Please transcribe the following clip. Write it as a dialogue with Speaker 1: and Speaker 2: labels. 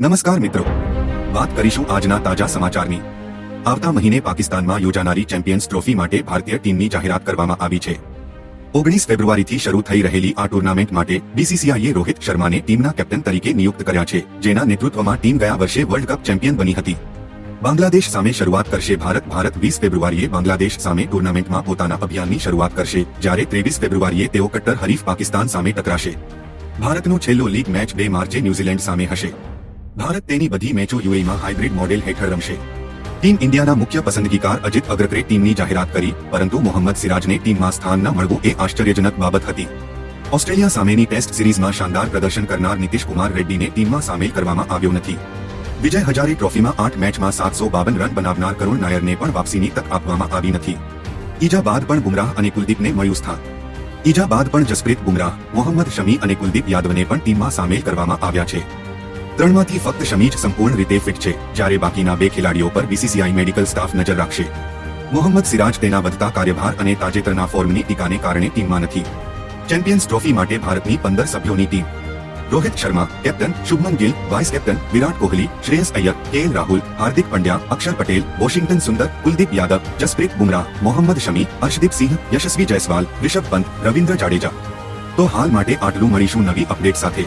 Speaker 1: નમસ્કાર મિત્રો. વાત કરીશું આજના તાજા સમાચારની. આવતા મહિને પાકિસ્તાનમાં યોજાનારી ચેમ્પિયન્સ ટ્રોફી માટે ભારતીય ટીમની જાહેરાત કરવામાં આવી છે. ઓગણીસ ફેબ્રુઆરીથી શરૂ થઈ રહેલી આ ટુર્નામેન્ટ માટે બીસીસીઆઈએ રોહિત શર્માને ટીમના કેપ્ટન તરીકે નિયુક્ત કર્યા છે, જેના નેતૃત્વમાં ટીમ ગયા વર્ષે વર્લ્ડ કપ ચેમ્પિયન બની હતી. બાંગ્લાદેશ સામે શરૂઆત કરશે ભારત ભારત વીસ ફેબ્રુઆરીએ બાંગ્લાદેશ સામે ટુર્નામેન્ટમાં પોતાના અભિયાનની શરૂઆત કરશે, જ્યારે ત્રેવીસ ફેબ્રુઆરીએ તેઓ કટ્ટર હરીફ પાકિસ્તાન સામે ટકરાશે. ભારતનો છેલ્લો લીગ મેચ બે માર્ચે ન્યૂઝીલેન્ડ સામે હશે. ભારત તેની બધી મેચો યુએઈમાં હાઇબ્રિડ મોડેલ હેઠળ રમશે. ટીમ ઇન્ડિયાના મુખ્ય પસંદગીકાર અજીત અગ્રકરે ટીમની જાહેરાત કરી, પરંતુ મોહમ્મદ સિરાજને ટીમમાં સ્થાન ન મળવું એ આશ્ચર્યજનક બાબત હતી. ઓસ્ટ્રેલિયા સામેની ટેસ્ટ સિરીઝમાં શાનદાર પ્રદર્શન કરનાર નીતિશ કુમાર રેડ્ડીને ટીમમાં સામેલ કરવામાં આવ્યો નથી. વિજય હજારે ટ્રોફીમાં આઠ મેચમાં સાતસો બાવન રન બનાવનાર કરુણ નાયરને પણ વાપસીની તક આપવામાં આવી નથી. ઈજા બાદ પણ બુમરાહ અને કુલદીપને મળ્યું સ્થાન. ઈજા બાદ પણ જસપ્રીત બુમરાહ, મોહમ્મદ શમી અને કુલદીપ યાદવને પણ ટીમમાં સામેલ કરવામાં આવ્યા છે. ત્રણમાંથી ફક્ત શમી જ સંપૂર્ણ રીતે ફિટ છે, જ્યારે બાકીના બે ખેલાડીઓ પર બીસીસીઆઈ મેડિકલ સ્ટાફ નજર રાખશે. મોહમ્મદ સિરાજ તેના વધતા કાર્યભાર અને તાજેતરના ફોર્મની ટીકાને કારણે ટીમમાં નથી. ચેમ્પિયન્સ ટ્રોફી માટે ભારતની પંદર સભ્યોની team. Rohit Sharma, captain Shubman Gill, vice captain Virat Kohli, Shreyas Iyer K L Rahul, Hardik Pandya, Axar Patel, Washington Sundar, Kuldeep Yadav, Jasprit Bumrah, Mohammed Shami, Harshdeep Singh, Yashasvi Jaiswal, Rishabh Pant, Ravindra Jadeja. તો હાલ માટે આટલું મળીશું નવી update સાથે.